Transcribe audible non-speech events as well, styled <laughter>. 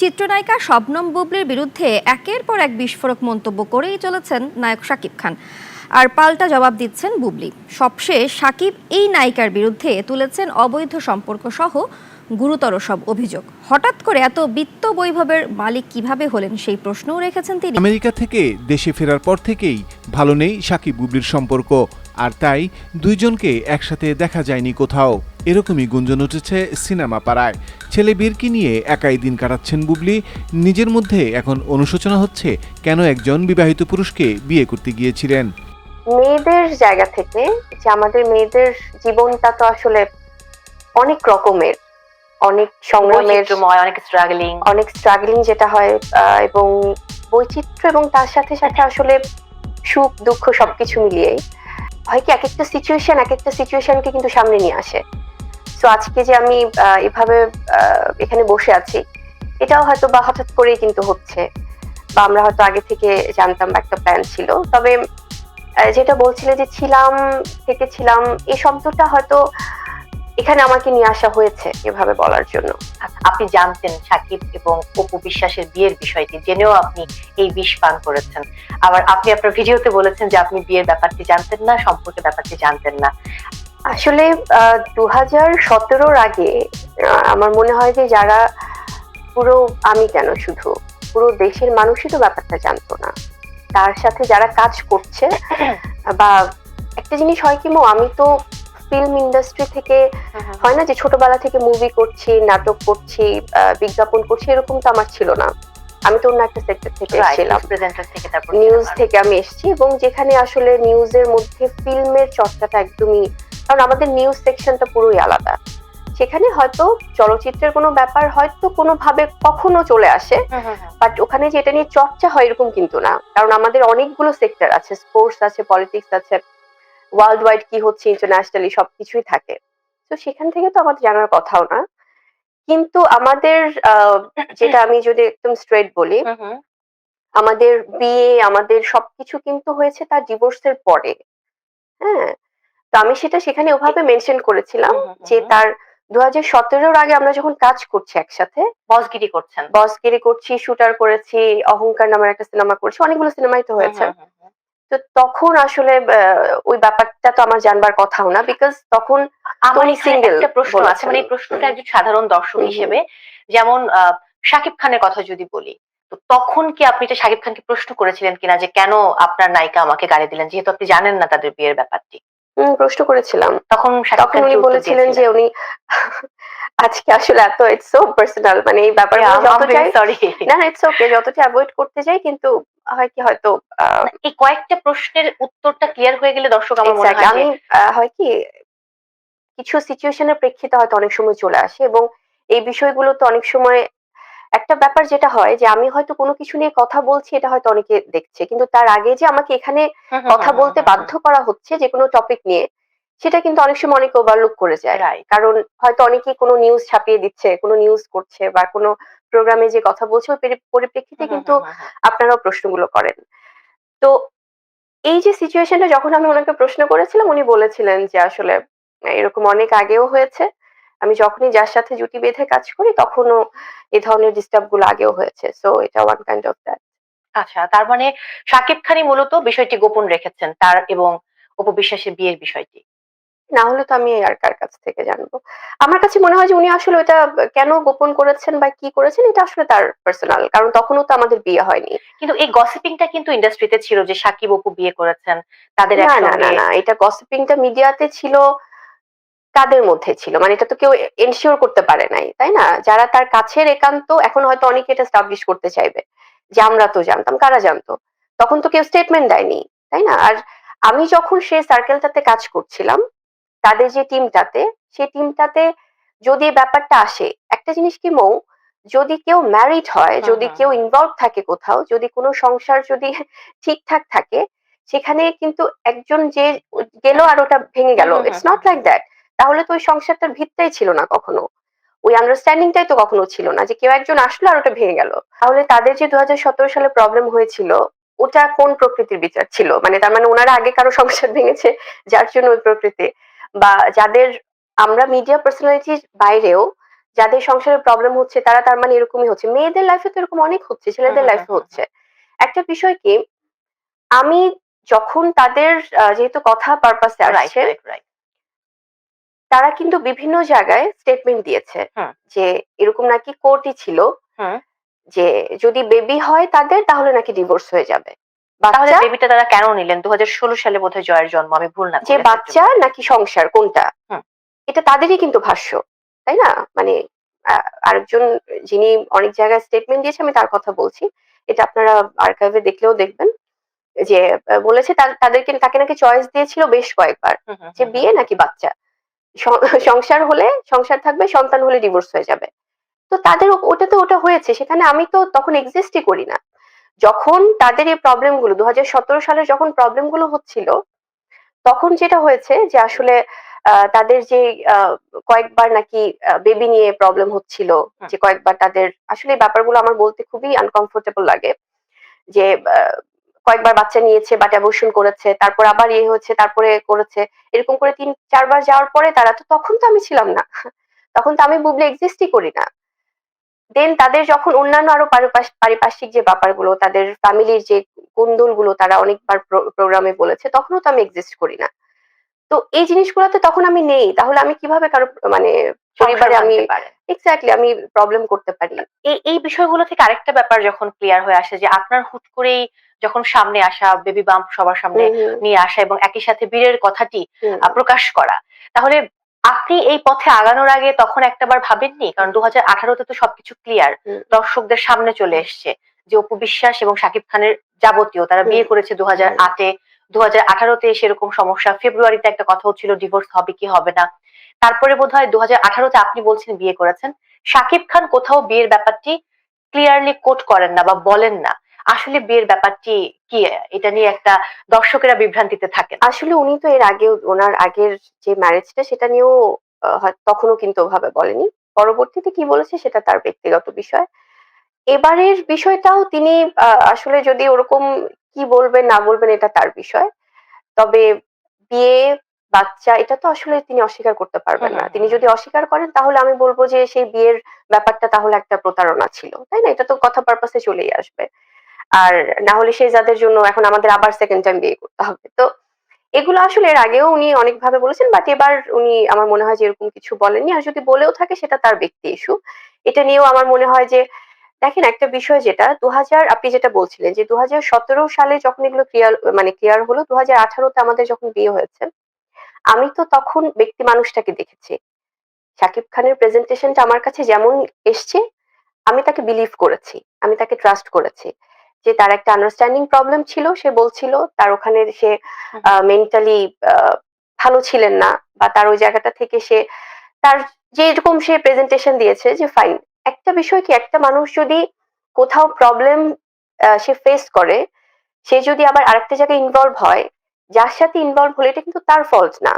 চিত্রনায়িকা শবনম বুবলির বিরুদ্ধে একের পর এক বিস্ফোরক মন্তব্য করেই চলেছেন নায়ক শাকিব খান। আর পাল্টা জবাব দিচ্ছেন বুবলি। সবশেষ সাকিব এই নায়িকার বিরুদ্ধে তুলেছেন অবৈধ সম্পর্ক সহ গুরুতর সব অভিযোগ। হঠাৎ করে এত বিত্ত বৈভবের মালিক কীভাবে হলেন সেই প্রশ্নও রেখেছেন তিনি। আমেরিকা থেকে দেশে ফেরার পর থেকেই ভালো নেই সাকিব বুবলির সম্পর্ক। আর তাই দুইজনকে একসাথে দেখা যায়নি কোথাও। এরকমই গুঞ্জন উঠেছে সিনেমা পাড়ায়। ছেলে বীরকে নিয়ে একাই দিন কাটাচ্ছেন বুবলি। নিজের মধ্যে এখন অনুশোচনা হচ্ছে কেন একজন বিবাহিত পুরুষকে বিয়ে করতে গিয়েছিলেন। মেয়েদের জায়গা থেকে যে আমাদের মেয়েদের জীবনটা তো আসলে অনেক রকমের অনেক সংগ্রামের অনেক স্ট্রাগলিং অনেক স্ট্রাগলিং যেটা হয় আহ, এবং বৈচিত্র্য এবং তার সাথে সাথে আসলে সুখ দুঃখ সবকিছু মিলিয়েই হয় কি এক একটা সিচুয়েশন এক একটা সিচুয়েশনকে কিন্তু সামনে নিয়ে আসে। তো আজকে যে আমি এভাবে এখানে বসে আছি, এটাও হয়তো বা হঠাৎ করেই কিন্তু হচ্ছে বা আমরা হয়তো আগে থেকে জানতাম একটা প্ল্যান ছিল। তবে যেটা বলছিলে যে ছিলাম থেকে ছিলাম এই শব্দটা হয়তো এখানে আমাকে নিয়ে আসা হয়েছে এভাবে বলার জন্য। আপনি জানতেন সাকিব এবং অপু বিশ্বাসের বিয়ের বিষয়টি, জেনেও আপনি এই বিষ পান করেছেন। আবার আপনি আপনার ভিডিওতে বলেছেন যে আপনি বিয়ের ব্যাপারটি জানতেন না, সম্পর্কে ব্যাপারটি জানতেন না। আসলে দু হাজার সতেরোর আগে আমার মনে হয় যে যারা পুরো আমি কেন শুধু পুরো দেশের মানুষই তো ব্যাপারটা জানতো না। তার সাথে যারা কাজ করছে <coughs> বা একটা জিনিস হয় কি মো আমি তো ফিল্ম ইন্ডাস্ট্রি থেকে হয় না যে ছোটবেলা থেকে মুভি করছি নাটক করছি বিজ্ঞাপন করছি এরকম তো আমার ছিল না। আমি তো অন্য একটা সেক্টর থেকে এসেছিলাম। থেকে নিউজ থেকে আমি এসেছি এবং যেখানে আসলে নিউজের মধ্যে ফিল্মের চর্চাটা একদমই কারণ আমাদের নিউজ সেকশনটা পুরোই আলাদা। সেখানে হয়তো চলচ্চিত্রের কোনো ব্যাপার হয়তো কোনোভাবে কখনো চলে আসে বাট ওখানে যে এটা নিয়ে চর্চা হয় এরকম কিন্তু না। কারণ আমাদের অনেকগুলো সেক্টর আছে স্পোর্টস আছে পলিটিক্স আছে ওয়ার্ল্ড ওয়াইড কি হচ্ছে ইন্টারন্যাশনালি সবকিছুই থাকে। তো সেখান থেকে তো আমাদের জানার কথাও না। কিন্তু আমাদের আহ, যেটা আমি যদি একদম স্ট্রেট বলি আমাদের বিয়ে আমাদের সবকিছু কিন্তু হয়েছে তার ডিভোর্সের পরে। হ্যাঁ? তো আমি সেটা সেখানে ওভাবে মেনশন করেছিলাম যে তার দু হাজার সতেরোর আগে আমরা যখন কাজ করছি একসাথে বসগিরি করছেন। বসগিরি করছি শুটার করেছি অহংকার নামের একটা সিনেমা করছি অনেকগুলো সিনেমাই তো হয়েছে। তো তখন আসলে ওই ব্যাপারটা তো আমার জানবার কথাও না বিকজ তখন আমার single একটা প্রশ্ন আছে মানে এই প্রশ্নটা একজন সাধারণ দর্শক। হিসেবে যেমন আহ, শাকিব খানের কথা যদি বলি তো তখন কি আপনি এটা শাকিব খানকে প্রশ্ন করেছিলেন কিনা যে কেন আপনার নায়িকা আমাকে গালি দিলেন? যেহেতু আপনি জানেন না তাদের বিয়ের ব্যাপারটি। প্রশ্ন করেছিলাম তখন তখন উনি বলেছিলেন যে উনি <laughs> আজকে আসলে এত ইটস সো পার্সোনাল মানে এই যতটাই sorry. <laughs> না ইটস ওকে যতটা অ্যাভয়েড করতে যাই কিন্তু হয় কি হয়তো এই কয়েকটা প্রশ্নের উত্তরটা ক্লিয়ার হয়ে গেলে দর্শক আমার মনে হয় আমি হয় কি কিছু সিচুয়েশনের প্রেক্ষিতে হয়তো অনেক সময় চলে আসে এবং এই বিষয়গুলো তো অনেক সময় একটা ব্যাপার যেটা হয় যে আমি হয়তো কোনো কিছু নিয়ে কথা বলছি এটা হয়তো অনেকে দেখছে। কিন্তু তার আগে যে আমাকে এখানে হুম, হুম, কথা বলতে বাধ্য করা হচ্ছে যে কোনো টপিক নিয়ে সেটা কিন্তু অনেক সময় অনেকে ওভারলুক করে যায়. কারণ হয়তো অনেকে কোনো নিউজ ছাপিয়ে দিচ্ছে কোনো নিউজ করছে বা কোনো প্রোগ্রামে যে কথা বলছে ওই পরিপ্রেক্ষিতে কিন্তু আপনারাও প্রশ্নগুলো করেন। তো এই যে সিচুয়েশনটা যখন আমি ওনাকে প্রশ্ন করেছিলাম উনি বলেছিলেন যে আসলে এরকম অনেক আগেও হয়েছে। আমি যখনই যার সাথে জুটি বেঁধে কাজ করি তখনও এ ধরনের ডিস্টার্বগুলো আগেও হয়েছে। সো এটা ওয়ান কাইন্ড অফ দ্যাট আচ্ছা তার মানে শাকিব খানই মূলত বিষয়টি গোপন রেখেছেন তার এবং উপবিশ্বাসের বিয়ের বিষয়টি। না হলে তো আমি আর কার কাছ থেকে জানব? আমার কাছে মনে হয় যে উনি আসলে ওটা কেন গোপন করেছেন বা কি করেছেন এটা আসলে তার পার্সোনাল কারণ তখনও তো আমাদের বিয়ে হয়নি। কিন্তু এই গসিপিংটা কিন্তু ইন্ডাস্ট্রিতে ছিল যে সাকিব অপু বিয়ে করেছেন তাদের না না না না এটা গসিপিংটা মিডিয়াতে ছিল কাদের মধ্যে ছিল। মানে এটা তো কেউ এনশিওর করতে পারে নাই তাই না? যারা তার কাছের একান্ত এখন হয়তো অনেকে এটা স্টাবলিশ করতে চাইবে যে আমরা তো জানতাম কারা জানতো? তখন তো কেউ স্টেটমেন্ট দেয়নি তাই না? আর আমি যখন সেই সার্কেলটাতে কাজ করছিলাম তাদের যে টিমটাতে সেই টিমটাতে যদি ব্যাপারটা আসে একটা জিনিস কি মৌ যদি কেউ ম্যারিড হয় যদি কেউ ইনভলভ থাকে কোথাও যদি কোনো সংসার যদি ঠিকঠাক থাকে সেখানে কিন্তু একজন যে গেল আর ওটা ভেঙে গেল ইটস নট লাইক দ্যাট তাহলে তো ওই সংসারটার ভিতটাই ছিল না কখনো। ওই আন্ডারস্ট্যান্ডিংটাই তো কখনো ছিল না যে কেউ একজন আসলো আর ওটা ভেঙে গেল। তাহলে তাদের যে দুহাজার সতেরো সালে প্রবলেম হয়েছিল ওটা কোন প্রকৃতির বিচার ছিল? মানে তার মানে ওনারা আগে কারও সংসার ভেঙেছে যার জন্য ওই প্রকৃতি। বা যাদের আমরা মিডিয়া পার্সোনালিটির বাইরেও যাদের সংসারে প্রবলেম হচ্ছে তারা তার মানে এরকমই হচ্ছে। মেয়েদের লাইফে তো এরকম অনেক হচ্ছে ছেলেদের হুম, হুম, লাইফে হচ্ছে। একটা বিষয় কি আমি যখন তাদের যেহেতু কথা পারপাসে আসছে তারা কিন্তু বিভিন্ন জায়গায় স্টেটমেন্ট দিয়েছে যে এরকম নাকি কোর্টই ছিল হুম। যে যদি বেবি হয় তাদের তাহলে নাকি ডিভোর্স হয়ে যাবে। তাহলে বেবিটা তারা কেন নিলেন? দু হাজার ষোলো সালে বোধহয় জয়ের জন্ম আমি ভুল না যে বাচ্চা নাকি সংসার কোনটা? হুম। এটা তাদেরই কিন্তু ভাষ্য তাই না? মানে আরেকজন যিনি অনেক জায়গায় স্টেটমেন্ট দিয়েছে আমি তার কথা বলছি। এটা আপনারা আর্কাইভে দেখলেও দেখবেন যে বলেছে তাদেরকে তাকে নাকি চয়েস দিয়েছিল বেশ কয়েকবার যে বিয়ে নাকি বাচ্চা। সংসার হলে সংসার থাকবে সন্তান হলে ডিভোর্স হয়ে যাবে। তো তাদের ওটা তো ওটা হয়েছে সেখানে আমি তো তখন এক্সিস্টই করি না। যখন তাদের এই প্রবলেমগুলো দু সালে যখন প্রবলেমগুলো হচ্ছিল তখন যেটা হয়েছে যে আসলে আহ, তাদের যে কয়েকবার নাকি বেবি নিয়ে প্রবলেম হচ্ছিল যে কয়েকবার তাদের আসলে ব্যাপারগুলো আমার বলতে খুবই আনকমফোর্টেবল লাগে। যে কয়েকবার বাচ্চা নিয়েছে বা অ্যাবর্শন করেছে তারপর আবার ইয়ে হচ্ছে তারপরে করেছে এরকম করে তিন চারবার যাওয়ার পরে তারা তো তখন তো আমি ছিলাম না। তখন তো আমি বুবলি এক্সিস্টই করি না। দেন তাদের যখন অন্যান্য আরও পারিপার্শ্বিক যে ব্যাপারগুলো তাদের ফ্যামিলির যে কুন্দলগুলো তারা অনেকবার প্রোগ্রামে বলেছে তখনও তো আমি এক্সিস্ট করি না। তো এই জিনিসগুলোতে তখন আমি নেই তাহলে আমি কীভাবে কারও মানে পরিবারে আমি এক্স্যাক্টলি আমি প্রবলেম করতে পারি। এই এই বিষয়গুলো থেকে আরেকটা ব্যাপার যখন ক্লিয়ার হয়ে আসে যে আপনার হুট করেই যখন সামনে আসা বেবি বাম্প সবার সামনে নিয়ে আসা এবং একই সাথে বীরের কথাটি প্রকাশ করা। তাহলে আপনি এই পথে আগানোর আগে তখন একটাবার ভাবেননি? কারণ দু হাজার আঠারোতে তো সবকিছু ক্লিয়ার দর্শকদের সামনে চলে এসছে যে অপু বিশ্বাস এবং শাকিব খানের যাবতীয় তারা বিয়ে করেছে দু হাজার আটে। দু হাজার আঠারোতে সেরকম সমস্যা। ফেব্রুয়ারিতে একটা কথা হচ্ছিল ডিভোর্স হবে কি হবে না। তারপরে বোধ হয় দু হাজার আঠারোতে আপনি বলছেন বিয়ে করেছেন। শাকিব খান কোথাও বিয়ের ব্যাপারটি ক্লিয়ারলি কোট করেন না বা বলেন না। আসলে বিয়ের ব্যাপারটি কি? এটা নিয়ে একটা দর্শকেরা বিভ্রান্তিতে থাকে আসলে উনি তো এর আগে ওনার আগের যে ম্যারেজটা সেটা নিয়েও হয়- তখনও কিন্তু ওভাবে বলেনি। পরবর্তীতে কি বলেছে সেটা তার ব্যক্তিগত বিষয়। এবারের বিষয়টাও তিনি আসলে যদি ওরকম কি বলবেন না বলবেন এটা তার বিষয়। তবে বিয়ে বাচ্চা এটা তো আসলে তিনি অস্বীকার করতে পারবেন না। তিনি যদি অস্বীকার করেন তাহলে আমি বলব যে সেই বিয়ের ব্যাপারটা তাহলে একটা প্রতারণা ছিল। তাই না? এটা তো কথা পারপাসে চলেই আসবে। আর না হলে সেই যাদের জন্য এখন আমাদের আবার সেকেন্ড টাইম বিয়ে করতে হবে। তো এগুলো আসলে এর আগেও উনি অনেকভাবে বলেছেন বাট এবার উনি আমার মনে হয় যে এরকম কিছু বলেননি। আর যদি বলেও থাকে, সেটা তার ব্যক্তি ইস্যু এটা নিয়েও আমার মনে হয় যে, দেখেন একটা বিষয় যেটা দু আপনি যেটা বলছিলেন যে দু সালে যখন এগুলো ক্লিয়ার মানে ক্লিয়ার হলো দু হাজার আঠারোতে আমাদের যখন বিয়ে হয়েছে, আমি তো তখন ব্যক্তি মানুষটাকে দেখেছি। শাকিব খানের প্রেজেন্টেশনটা আমার কাছে যেমন এসছে, আমি তাকে বিলিভ করেছি, আমি তাকে ট্রাস্ট করেছি। যে তার একটা আন্ডারস্ট্যান্ডিং প্রবলেম ছিল সে বলছিল তার ওখানে সে মেন্টালি ভালো ছিলেন না বা তার ওই জায়গাটা থেকে সে তার যেরকম সে প্রেজেন্টেশন দিয়েছে যে ফাইন একটা বিষয় কি একটা মানুষ যদি কোথাও প্রবলেম সে ফেস করে সে যদি আবার আরেকটা জায়গায় ইনভলভ হয় যার সাথে ইনভলভ হলে এটা কিন্তু তার ফল্ট না।